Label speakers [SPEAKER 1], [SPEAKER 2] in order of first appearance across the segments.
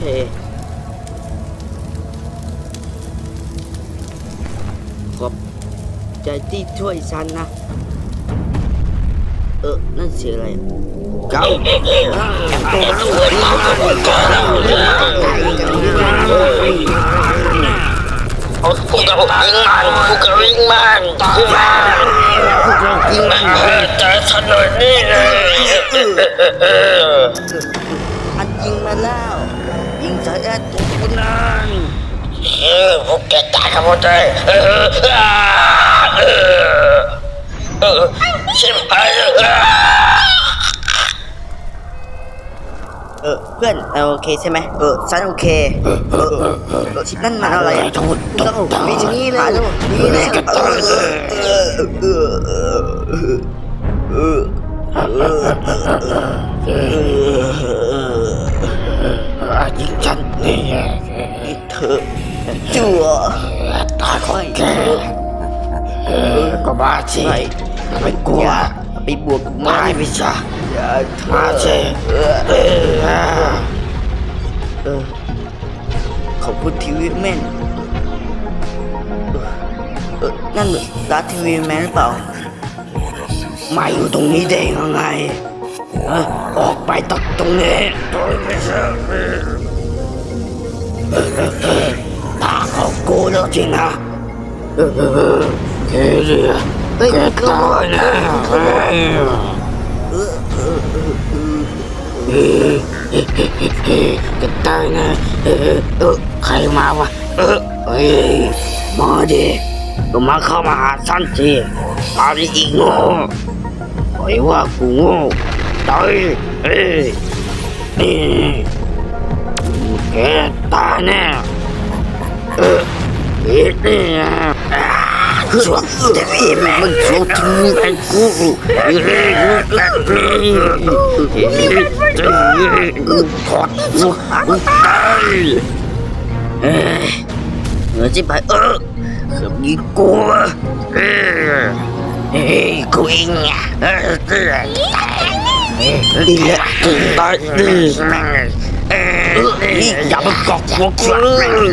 [SPEAKER 1] เค ขอบใจที่ช่วยฉันนะ เออ นั่นเสียงอะไรอะเจ้า
[SPEAKER 2] พวกเรายิงมันพวกเรายิงมันยิงมันพวกเรายิงมันแต่ถนนนี่เลย
[SPEAKER 1] มัน ยิงมาแล้วยิงใส่แอดตัวคนนั้น
[SPEAKER 2] เออพวกแกตายกันหมดเลยเออเออเออชิบหายเออ
[SPEAKER 1] เออเพื่อนเออโอเคใช่ไหมเออฉันโอเคเออเออเออเออนั่นมันอะไรอะต้องมีชนี้เลยนี่เลยเออเออเออเออเออ
[SPEAKER 2] ยิงฉันนี่
[SPEAKER 1] เธอจั่ว
[SPEAKER 2] ตายของแกก็มาสิ
[SPEAKER 1] ไม่
[SPEAKER 2] ไม่กลัว
[SPEAKER 1] ไปบวกกับมั
[SPEAKER 2] ตาย
[SPEAKER 1] น
[SPEAKER 2] ไปซะ
[SPEAKER 1] อย่า
[SPEAKER 2] มาสิเออ
[SPEAKER 1] เออขอบคุณทีวีแมนเออนั่นร้านทีวีแมนหรือเปล่า
[SPEAKER 2] มาอยู่ตรงนี้ได้ยังไงเออออกไปตักตรงนี้ ตาของกูแล้วจริงนะเฮ้ย
[SPEAKER 1] เฮ้ย
[SPEAKER 2] ตายนะเฮ้ย
[SPEAKER 1] เออเออเออเออ
[SPEAKER 2] เฮ้ยเฮ้ยแกตายนะเออใครมาวะเออเฮ้ยมาดิก็มาเข้ามาหาฉันสิมาดิอีกโง่ปล่อยว่ากูโง่ตายเอ้ย นี่แกตายแน่เออเอ็ด นี่อ่าช่วงเดี๋ยวพี่แม่งช่วงทิ้งไอ้กู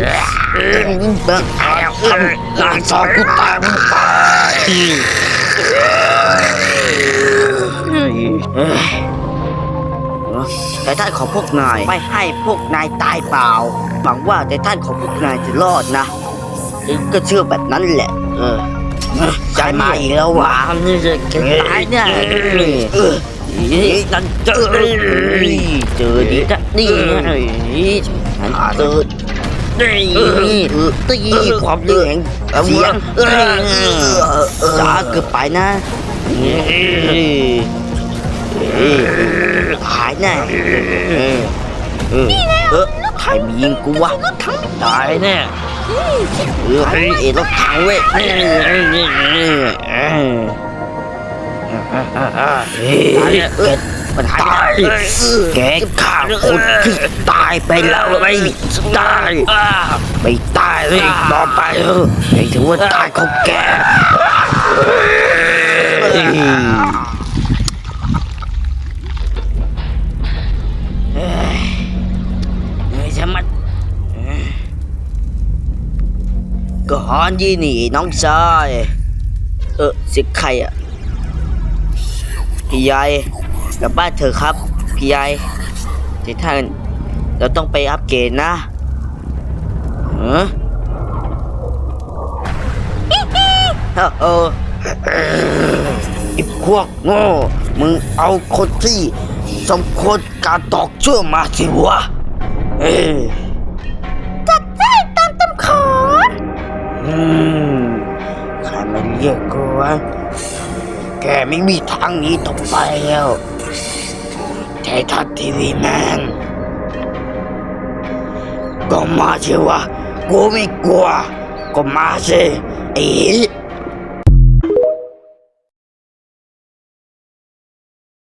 [SPEAKER 2] เฮ้ยแบบนี้เฮ้ยกูถอดกูกูตายเอ้ย
[SPEAKER 1] เหนือจิบไปเออ
[SPEAKER 2] เกือบยิงกูเอ้ยเฮ้ยกูเองอะเออเออตายเอ้ยดีแล้วกูตายดีแม่งเลยเอ้ยนี่อย่าเกาะหัวกูเอ้ยเบิกเอาเอาหลานสาวกูตายมึงตาย
[SPEAKER 1] แต่ท่านของพวกนายไม่ให้พวกนายตายเปล่า หวังว่าแต่ท่านของพวกนายจะรอดนะเองก็เชื่อแบบนั้นแหละ เออ
[SPEAKER 2] ใจมาอีกแล้ววะนี่จะเกิด
[SPEAKER 1] ตายเนี่ยนั่นเจอเจอดีนะ นี่ฉันเจอนี่ตีความเรื่องเสียงสาเกือบไปนะหายแน่เออเออเออใครมียิงกูวะตายแน่เออเอ็ดรถถังเว้ย
[SPEAKER 2] แก
[SPEAKER 1] มัน
[SPEAKER 2] ตายแกฆ่าคนที่ตายไปแล้วไม่ตายไม่ตายเลยอีกต่อไปเออไม่ถือว่าตายของแกเฮ้ย
[SPEAKER 1] เฮ้ยฉันมันก็ฮอนยี่นี่น้องชายเออสิใครอะ พี่ใหญ่กลับบ้านเถอะครับพี่ใหญ่ที่ท่านเราต้องไปอัปเกรดนะเออเออ
[SPEAKER 2] ไอ้พวกโง่มึงเอาคนที่สมควรการตอกเชื่อมาสิวะเอ้ย
[SPEAKER 1] จัดใจตามตำขอ
[SPEAKER 2] อืมใครมาเรียกกูวะแกไม่มีทางหนี้ต่อไปแล้วไททันทีวีแมนก็มาสิวะกูไม่กลัว ก็มาสิไอ้